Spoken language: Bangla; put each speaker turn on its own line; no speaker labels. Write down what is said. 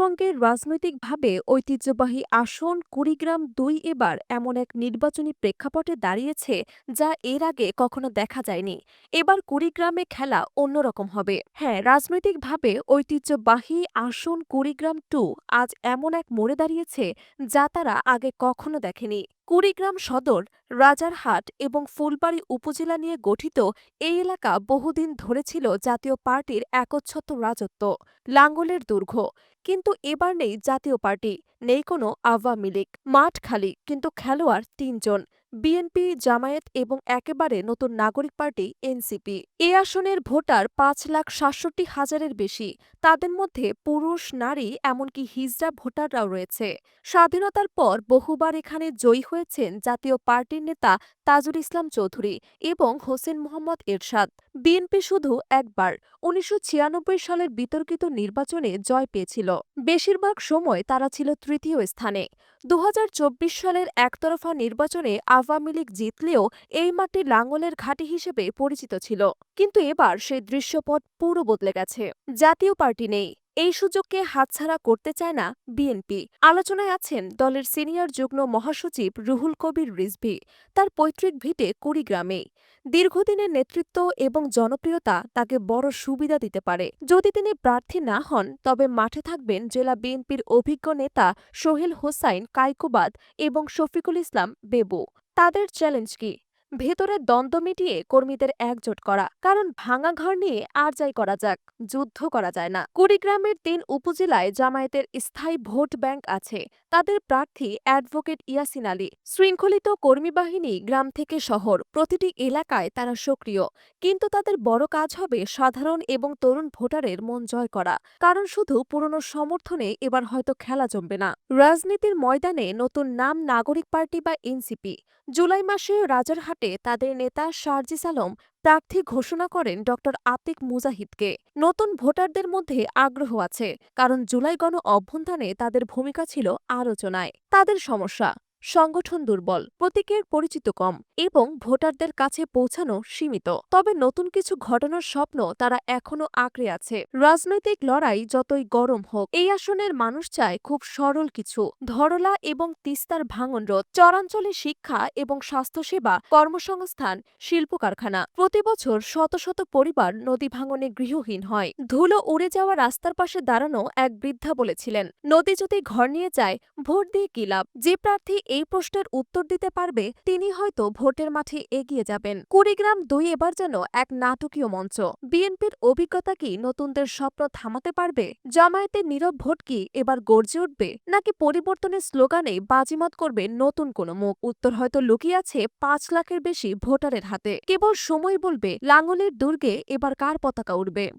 উত্তরবঙ্গের রাজনৈতিকভাবে ঐতিহ্যবাহী আসন কুড়িগ্রাম দুই এবার এমন এক নির্বাচনী প্রেক্ষাপটে দাঁড়িয়েছে যা এর আগে কখনো দেখা যায়নি। এবার কুড়িগ্রামে খেলা অন্যরকম হবে। হ্যাঁ রাজনৈতিকভাবে ঐতিহ্যবাহী আসন কুড়িগ্রাম টু আজ এমন এক মোড়ে দাঁড়িয়েছে যা তারা আগে কখনো দেখেনি। কুড়িগ্রাম সদর, রাজারহাট এবং ফুলবাড়ী উপজেলা নিয়ে গঠিত এই এলাকা বহুদিন ধরে ছিল জাতীয় পার্টির একচ্ছত্র রাজত্ব, লাঙ্গলের দুর্গ। কিন্তু এবার নেই জাতীয় পার্টি, নেই কোনো আওয়ামী লীগ। মাঠ খালি, কিন্তু খেলোয়াড় তিনজন। বিএনপি, জামায়াত এবং একেবারে নতুন নাগরিক পার্টি, এনসিপি। এ আসনের ভোটার পাঁচ লাখ সাতষট্টি হাজারের বেশি। তাদের মধ্যে পুরুষ, নারী, এমনকি হিজড়া ভোটাররাও রয়েছে। স্বাধীনতার পর বহুবার এখানে জয়ী হয়েছেন জাতীয় পার্টির নেতা তাজুল ইসলাম চৌধুরী এবং হোসেন মোহাম্মদ এরশাদ। বিএনপি শুধু একবার উনিশশো ছিয়ানব্বই সালের বিতর্কিত নির্বাচনে জয় পেয়েছিল। বেশিরভাগ সময় তারা ছিল তৃতীয় স্থানে। দু হাজার চব্বিশ সালের একতরফা নির্বাচনে আওয়ামী লীগ জিতলেও এই মাঠটি লাঙ্গলের ঘাঁটি হিসেবে পরিচিত ছিল। কিন্তু এবার সেই দৃশ্যপট পুরো বদলে গেছে। জাতীয় পার্টি নেই। এই সুযোগকে হাতছাড়া করতে চায় না বিএনপি। আলোচনায় আছেন দলের সিনিয়র যুগ্ম মহাসচিব রুহুল কবির রিজভি। তার পৈতৃক ভিটে কুড়িগ্রামে। দীর্ঘদিনের নেতৃত্ব এবং জনপ্রিয়তা তাকে বড় সুবিধা দিতে পারে। যদি তিনি প্রার্থী না হন, তবে মাঠে থাকবেন জেলা বিএনপির অভিজ্ঞ নেতা সোহেল হোসাইন কাইকুবাদ এবং শফিকুল ইসলাম বেবু। তাদের চ্যালেঞ্জ কি? ভেতরে দ্বন্দ্ব মিটিয়ে কর্মীদের একজোট করা। কারণ ভাঙা ঘর নিয়ে আর যাই করা যাক, যুদ্ধ করা যায় না। কুড়িগ্রামের তিন উপজেলায় জামায়াতের স্থায়ী ভোট ব্যাংক আছে। তাদের প্রার্থী অ্যাডভোকেট ইয়াসিন আলী। শৃঙ্খলিত কর্মী বাহিনী গ্রাম থেকে শহর। প্রতিটি এলাকায় তারা সক্রিয়। কিন্তু তাদের বড় কাজ হবে সাধারণ এবং তরুণ ভোটারের মন জয় করা। কারণ শুধু পুরনো সমর্থনে এবার হয়তো খেলা জমবে না। রাজনীতির ময়দানে নতুন নাম নাগরিক পার্টি বা এনসিপি। জুলাই মাসে রাজারহাটে তাদের নেতা শারজিস আলম প্রার্থী ঘোষণা করেন ড. আতিক মুজাহিদকে। নতুন ভোটারদের মধ্যে আগ্রহ আছে, কারণ জুলাই গণ অভ্যন্থানে তাদের ভূমিকা ছিল আলোচনায়। তাদের সমস্যা সংগঠন দুর্বল, প্রতীকের পরিচিত কম এবং ভোটারদের কাছে পৌঁছানো সীমিত। তবে নতুন কিছু ঘটনার স্বপ্ন তারা এখনও আঁকড়ে আছে। রাজনৈতিক লড়াই যতই গরম হোক, এই আসনের মানুষ চায় খুব সরল কিছু, ধরলা এবং তিস্তার ভাঙন রোধ চরাঞ্চলে শিক্ষা এবং স্বাস্থ্যসেবা, কর্মসংস্থান শিল্প কারখানা প্রতি বছর শত শত পরিবার নদী ভাঙনে গৃহহীন হয়। ধুলো উড়ে যাওয়া রাস্তার পাশে দাঁড়ানো এক বৃদ্ধা বলেছিলেন, নদী যদি ঘর নিয়ে যায়, ভোট দিয়ে কি লাভ? যে প্রার্থী এই প্রশ্নের উত্তর দিতে পারবে, তিনি হয়তো ভোটের মাঠে এগিয়ে যাবেন। কুড়িগ্রাম দুই এবার যেন এক নাটকীয় মঞ্চ। বিএনপির অভিজ্ঞতা কি নতুনদের স্বপ্ন থামাতে পারবে? জামায়াতের নীরব ভোট কি এবার গর্জে উঠবে? নাকি পরিবর্তনের স্লোগানে বাজিমাত করবে নতুন কোনো মুখ? উত্তর হয়তো লুকিয়ে আছে পাঁচ লাখের বেশি ভোটারের হাতে। কেবল সময় বলবে লাঙ্গলের দুর্গে এবার কার পতাকা উঠবে